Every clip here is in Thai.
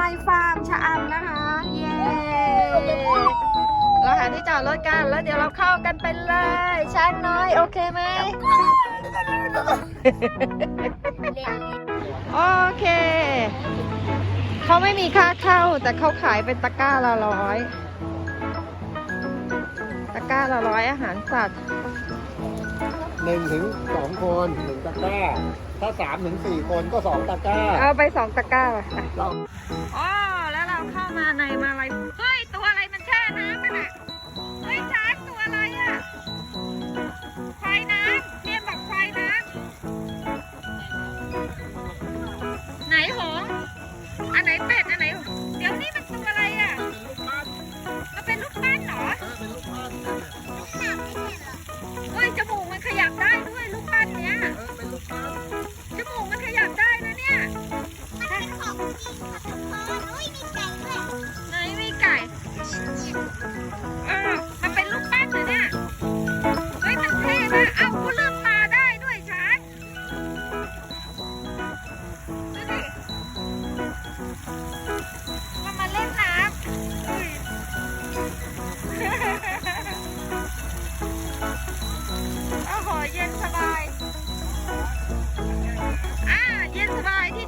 ลายฟาร์มชะอำนะคะ เย้เราหาที่จอดรถกันแล้วเดี๋ยวเราเข้ากันไปเลยช้างน้อยโอเคไหมโอเค เขาไม่มีค่าเข้าแต่เขาขายเป็นตะกร้าละร้อย ตะกร้าละร้อยอาหารสัตว์ หนึ่งถึงสองคนหนึ่งตะกร้า ถ้าสามถึงสี่คนก็สองตะกร้าเอาไปสองตะกร้าไปเราอ๋อแล้วเราเข้ามาในมาลายเฮ้ย ตัวอะไรมันแช่น้ำมันอะ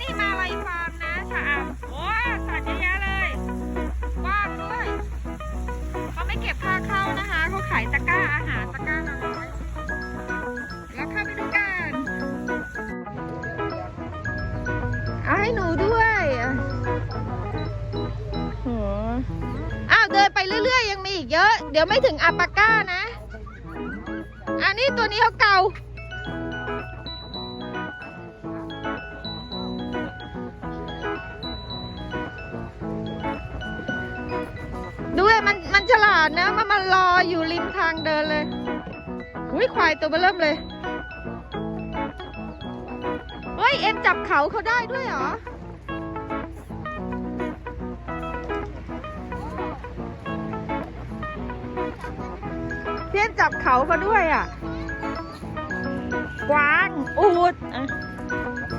นี่มาลายฟาร์มนะชะอำโอ้สัตว์เยอะแยะเลยกว้างด้วยเขาไม่เก็บค่าเข้านะคะเขาขายตะกร้าอาหารตะกร้าละร้อยแล้วเข้าไปดูกันเอาให้หนูด้วยโหอ้าวเดินไปเรื่อย ๆ ยังมีอีกเยอะ เดี๋ยวไม่ถึงอัปปาก้านะ อันนี้ตัวนี้เขาเก่าาดนะมันมารออยู่ริมทางเดินเลยอุ้ยควายตัวเบอเริ่มเลยเฮ้ยเอ็มจับเขาเขาได้ด้วยเหรอเพี้ยนจับเขาเขาด้วยอะ กวาง อูด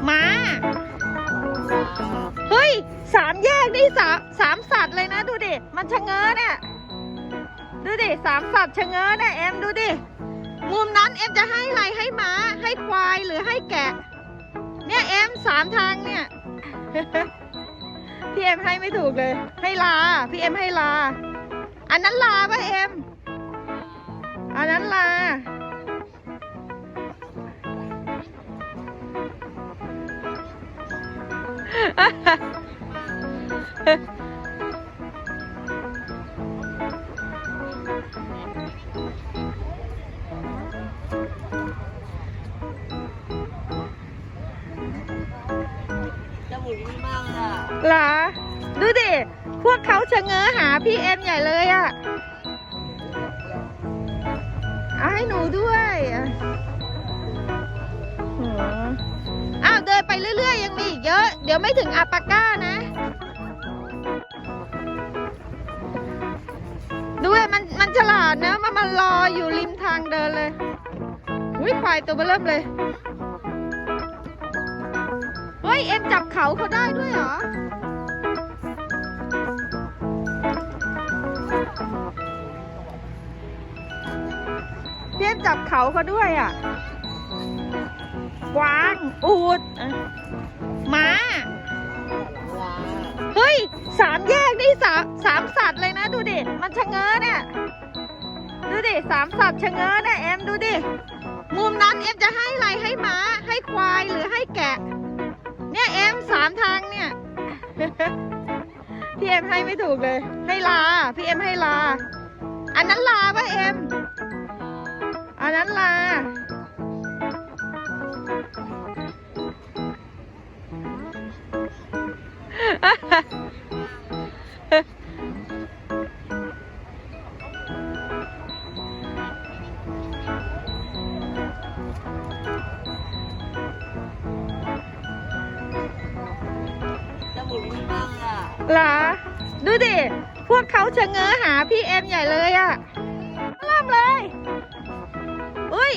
ม้า เฮ้ย สามแยกนี่สามสามสัตว์เลยนะ ดูดิ มันชะเง้อเนี่ย ดูดิสามสัตว์ชะเง้อนี่ยเอ็มดูดิ มุมนั้นเอ็มจะให้อะไรให้ม้าให้ควายหรือให้แกะ เนี่ยเอ็มสามทางเนี่ย พี่เอ็มให้ไม่ถูกเลย ให้ลา พี่เอ็มให้ลา อันนั้นลาป่ะเอ็ม อันนั้นลาจะเง้อหาพี่เอ็มใหญ่เลยอะเอาให้หนูด้วยอ้าวเดินไปเรื่อยๆ ยังมีอีกเยอะ เดี๋ยวไม่ถึงอัปาก้านะ ด้วยมันมันฉลาดนะมันมารออยู่ริมทางเดินเลยอุ้ยควายตัวเบอเริ่มเลยเฮ้ย เอ็มจับเขาเขาได้ด้วยเหรอ เพี้ยนจับเขาเขาด้วยอะกวาง อูดอะม้า เฮ้ย สามแยกนี่สามสามสัตว์เลยนะ ดูดิ มันชะเง้อเนี่ย ดูดิสามสัตว์ชะเง้อเนี่ยเอ็มดูดิ มุมนั้นเอ็มจะให้อะไรให้ม้า ให้ควายหรือให้แกะ เนี่ยเอ็มสามทางเนี่ย พี่เอ็มให้ไม่ถูกเลย ให้ลา พี่เอ็มให้ลา อันนั้นลาปะเอ็ม อันนั้นลาจมูกดีมากเลยอะเหรอดูดิ พวกเขาชะเง้อหาพี่เอ็มใหญ่เลยอะเริ่มเลย้ย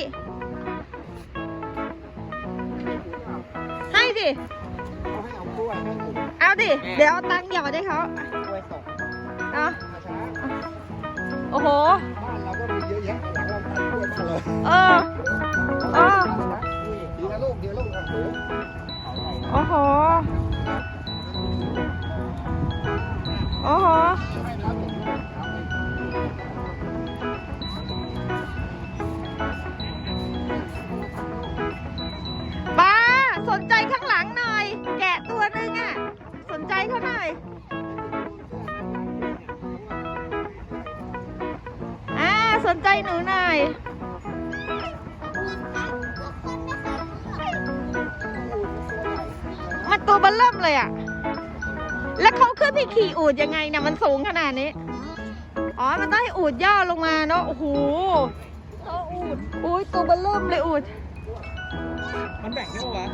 ให้สิ เขาให้เอากล้วยให้ผมเอาดิ เดี๋ยวเอาตังค์หยอดให้เขากล้วยตกเอาช้าโอ้โห บ้านเราก็มีเยอะแยะหลังเราตัดกล้วยมาเลยเออ เออ ดีนะลูกดีนะลูกอะหนูโอ้โห โอ้โห ให้แล้ อูดยังไงเนี่ยมันสูงขนาดนี้ อ๋อ มันต้องให้อูดย่อลงมาเนาะ โอ้โหตัวอูดอุ้ยตัวเบันเริ่มเลยอูด มันแบ่งได้ปะวะ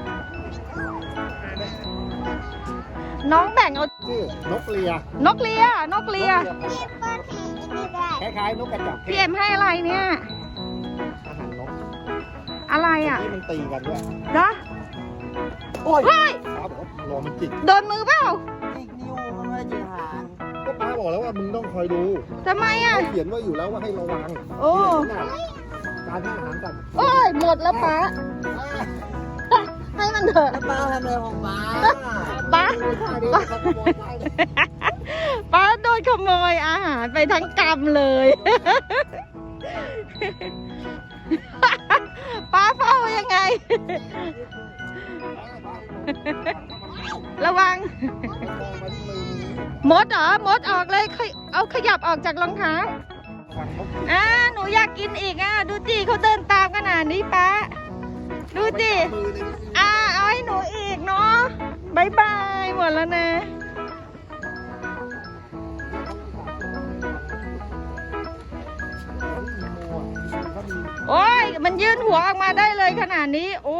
น้องแบ่งเอา ชื่อนกเลียนกเลีย นกเลีย คล้ายๆนกกระจอกเทพี่ศเอ็มให้อะไรเนี่ย อาหารนกอะไรอะที่มันตีกันด้วยนะโอ้ยเฮ้ยป้าบอกว่าโรแมนติกโดนมือเปล่า ว่าจะหางก็ป้าบอกแล้วว่ามึงต้องคอยดูทำไมอะ เขาเขียนไว้อยู่แล้วว่าให้ระวังโอ้ เนี่ยการให้อาหารสัตว์โอ้ยหมดแล้วป้า ให้มันเถอะ แล้วป้าทำอะไรของป้าป้าดูท่าป้าโดนขโมยอาหารไปทั้งกำเลย ป้าเฝ้ายังไง ระวังมองมาที่มือมึงมดเหรอ มดออกเลยขยเอาขยับออกจากรองเท้าระวังนกอ่าหนูอยากกินอีกอะ ดูจิเขาเดินตามขนาดนี้ป้าดูจิมือเลยอ่าเอาให้หนูอีกเนาะบายบายหมดแล้วนะโอ้ยมันยื่นหัวออกมาได้เลยขนาดนี้ โอ้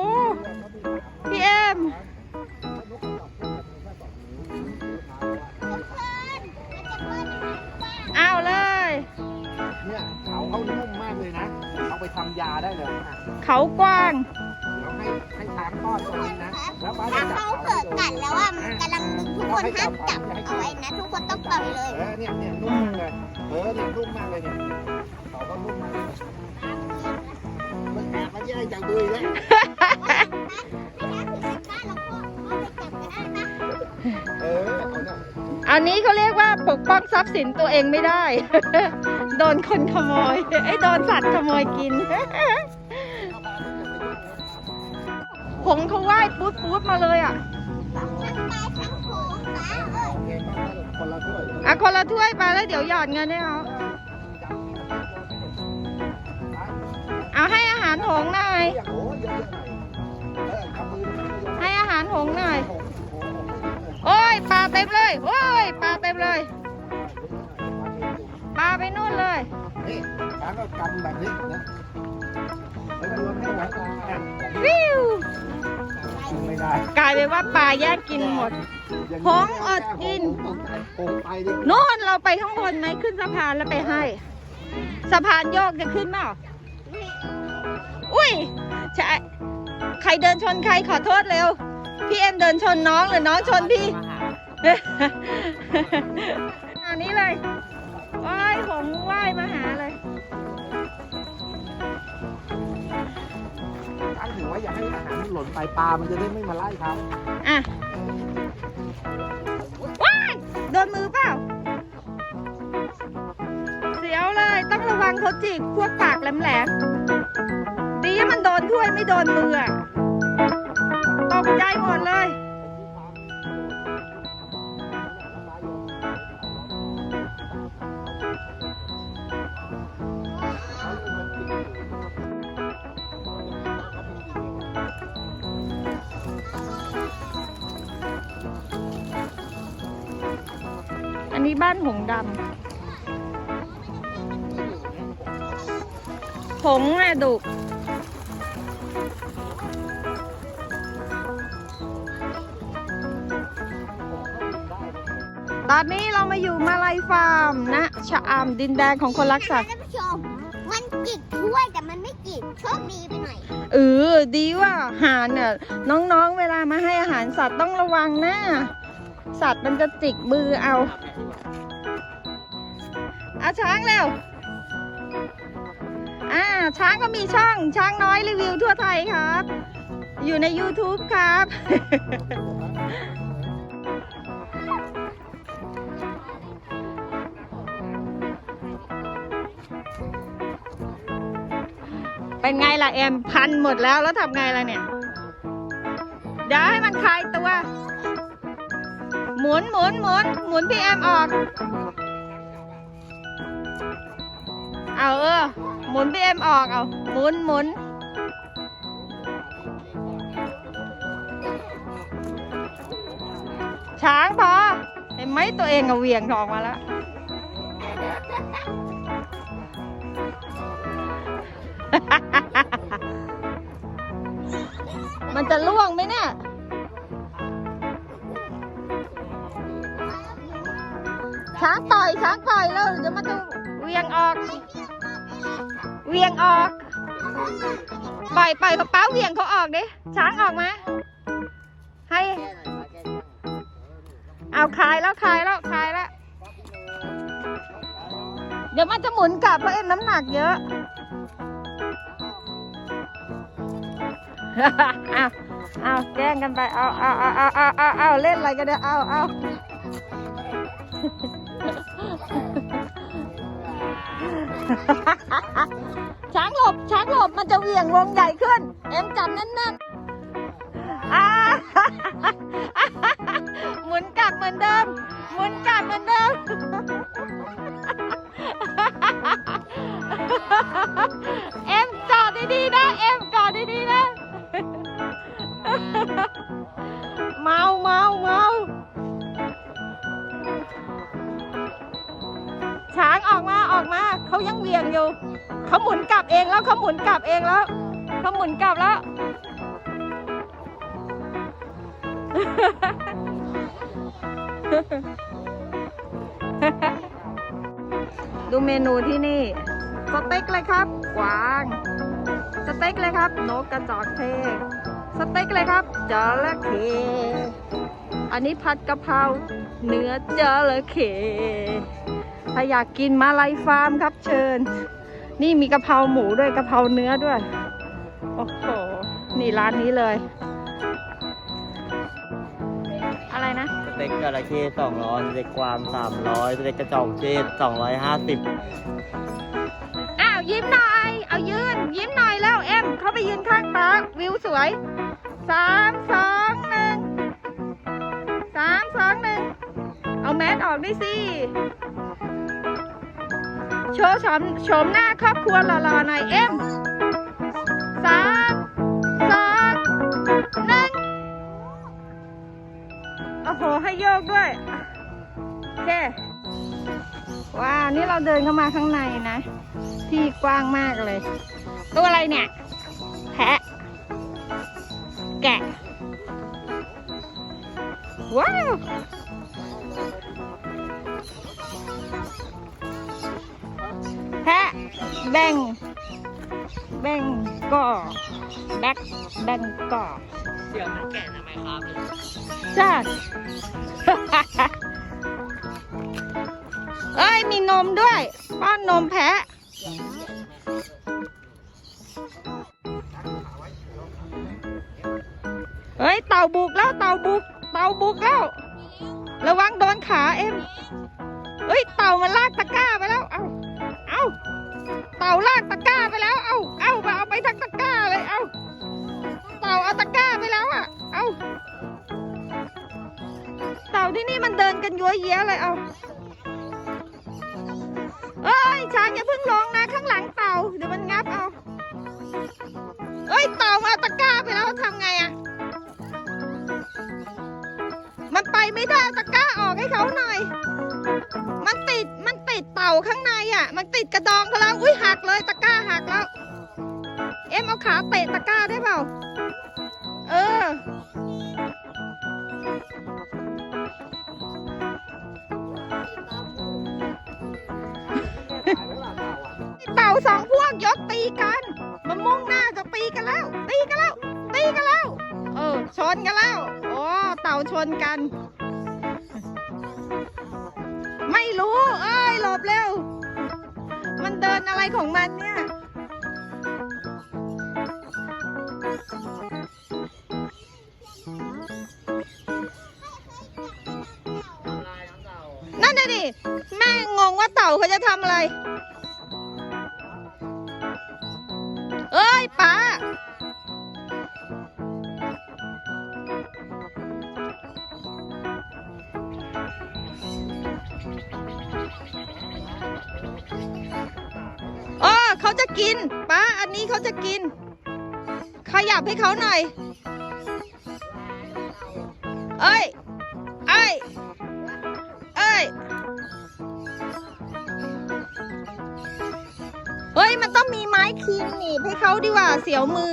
ทำยาได้เลยนะเขากว้าง เดี๋ยวให้ให้ช้างทอดตรงนี้นะ แล้วป้าถ้าจะจับเขาเขาเกิดกัดแล้วอะมันกำลังดึงทุกคนห้ามจับเอาไว้นะ ทุกคนต้องปล่อยเลย เออเนี่ยเนี่ยนุ่มมากเลย เออเนี่ยนุ่มมากเลยเนี่ยเขาก็นุ่มมากเลยมันแอบมาแย่งจากมือแล้วเออเอาเนี่ย อันนี้เขาเรียกว่าปกป้องทรัพย์สินตัวเองไม่ได้ โดนคนขโมยไอ้โดนสัตว์ขโมยกินผงเขาว่ายปุ๊ดปุ๊ดมาเลยอะโอเคป้าคนละถ้วยอะคนละถ้วยไปแล้วเดี๋ยวหยอดเงินให้เขาเอาให้อาหารหงหน่อย ให้อาหารหงหน่อย โอ้ยปลาเต็มเลย โอ้ยปลาเต็มเลย ไปนู่นเลย นี่ช้างก็กำแบบนี้นะแล้วก็รวมให้หวานอะวิว ไม่ได้กลายเป็นว่าปลาแย่งกินหมดหงส์อดกินหงส์ไปดินู่นเราไปข้างบนไหมขึ้นสะพานแล้วไปให้ สะพานโยกจะขึ้นเปล่าอุ้ยใช่ใครเดินชนใครขอโทษเร็ว พี่เอ็มเดินชนน้องหรือน้องชนพี่ อันนี้เลย โอ้ยหงส์ว่ายมาหาเลยช้างถือว่าอย่าให้อาหารหล่นไปปลา มันจะได้ไม่มาไล่เขาอะว้ายโดนมือเปล่า เสียวเลย ต้องระวังเขาจิกพวกปากแหลมๆดีมันโดนถ้วยไม่โดนมืออะตกใจหมดเลย งส์อะดุตอนนี้เรามาอยู่มาลายฟาร์มนะชะอำดินแดนของคนรักสัตว์ท่านผู้ชมมันจิกถ้วยแต่มันไม่จิกโชคดีไปหน่อยเออดีว่าอาหารเนี่ยน้องๆเวลามาให้อาหารสัตว์ต้องระวังนะ สัตว์มันจะจิกมือเอาเอาช้างเร็วอ่า ช้างก็มีช่องช้างน้อยรีวิวทั่วไทยครับ อยู่ใน YouTube ครับ เป็นไงล่ะเอ็มพันหมดแล้วแล้วทำไงล่ะเนี่ย เดี๋ยวให้มันคลายตัว หมุนหมุนหมุนหมุนพี่เอ็มออก เอาเออ หมุนพี่เอ็มออกเอาหมุนหมุนช้างพอเห็นไหมตัวเองเอะเหวียงออกมาแล้วมันจะล่วงไหมเนี่ยช้างต่อยช้างต่อยแล้วเดี๋ยวมันจะเวียงออก เวียงออก ปล่อยปล่อยกระเป๋าเวียงเขาออกดิช้างออกมา ให้ เอาคลายแล้วคลายแล้วคลายแล้ว เดี๋ยวมันจะหมุนกลับเพราะเอ็มน้ำหนักเยอะเอาเอาแกล้งกันไป เอาเอาเอาเอาเอาเอาเอาเล่นอะไรกันเนี่ยเอาเอา ช้างหลบ ช้างหลบ มันจะเหวี่ยงวงใหญ่ขึ้น เอ็มจับแน่นๆ ยังเวียงอยู่เขาหมุนกลับเองแล้วเขาหมุนกลับเองแล้วเขาหมุนกลับแล้วดูเมนูที่นี่สเต็กเลยครับกวางสเต็กเลยครับนกกระจอกเทศสเต็กเลยครับจระเข้อันนี้ผัดกะเพราเนื้อจระเข้ ถ้าอยากกินมาลายฟาร์มครับเชิญ นี่มีกะเพราหมูด้วยกะเพราเนื้อด้วย โอ้โห นี่ร้านนี้เลย อะไรนะ สเต็กจระเข้สองร้อยสเต็กกวางสามร้อยสเต็กกระจอกเทศสองร้อยห้าสิบอ้าวยิ้มหน่อย เอายืน ยิ้มหน่อยแล้วเอ็มเข้าไปยืนข้างตาวิวสวยสามสองหนึ่งสามสองหนึ่งเอาแมสออกด้วยสิโช ว์ชมโฉมหน้าครอบครัวหล่อๆหน่อยเอ็มสามสองหนึ่งโอ้โห ให้โยกด้วย โอเค ว้าว นี่เราเดินเข้ามาข้างในนะ ที่กว้างมากเลย ตัวอะไรเนี่ย แพะ แกะ ว้าว แพะแบ่งแบ่งก่อแบกแบ่งก่อเสียงมันแก่ทำไมครับจ้าเอ้ยมีนมด้วย ป้อนนมแพะเฮ้ยเต่าบุกแล้วเต่าบุก เต่าบุกแล้ว ระวังโดนขาเอ็มเฮ้ยเต่ามันลาก ยัวเยี้ยเลยเอา เอ้ยช้างอย่าเพิ่งลงนะข้างหลังเต่าเดี๋ยวมันงับเอา เอ้ยเต่ามาตะกร้าไปแล้วทำไงอะมันไปไม่ได้ตะกร้าออกให้เขาหน่อย มันติดมันติดเต่าข้างในอะมันติดกระดองเขาแล้วอุ้ยหักเลยตะกร้าหักแล้ว เอ็มเอาขาเตะตะกร้าได้เปล่า เออาสองพวกยกตีกัน มันมุ่งหน้าจะตีกันแล้ว ตีกันแล้ว ตีกันแล้ว เออ ชนกันแล้ว โอ้เต่าชนกัน ไม่รู้ เอ้ยหลบเร็ว มันเดินอะไรของมันเนี่ยนั่นน่ะดิ แม่งงว่าเต่าเขาจะทำอะไร ห้เขาหน่อย เอ้ย เอ้ย เอ้ย เฮ้ย มันต้องมีไม้คีมหนีบให้เขาดีกว่า เสียวมือ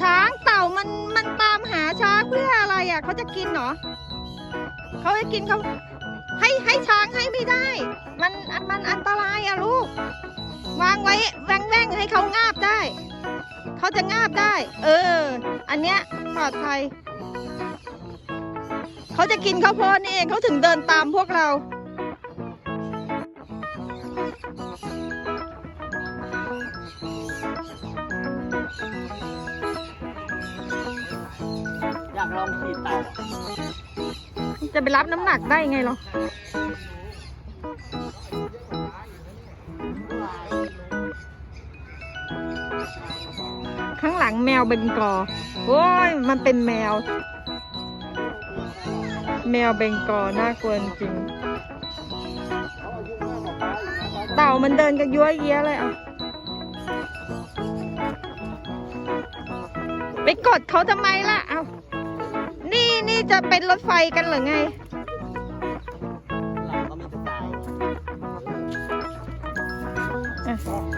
ช้างเต่ามันมันตามหาช้างเพื่ออะไรอะ เขาจะกินเหรอ เขาจะกินเขาให้ให้ช้างให้ไม่ได้ มันมันอันตรายอะลูก วางไว้แว่งแว่งๆให้เขางาบได้ เขาจะงาบได้ เออ อันเนี้ยปลอดภัย เขาจะกินข้าวโพดนี่เองเขาถึงเดินตามพวกเรา อยากลองขี่เต่าอะจะไปรับน้ำหนักได้ไงหรอ วเบงกอลโอ้ยมันเป็นแมว แมวเบงกอลน่ากลัวจริง เต่ามันเดินกันยั่วเยี้ยเลยอะไปกดเขาทำไมล่ะ เอานี่นี่จะเป็นรถไฟกันเหรือไงหลังก็มีแต่ทรายอะ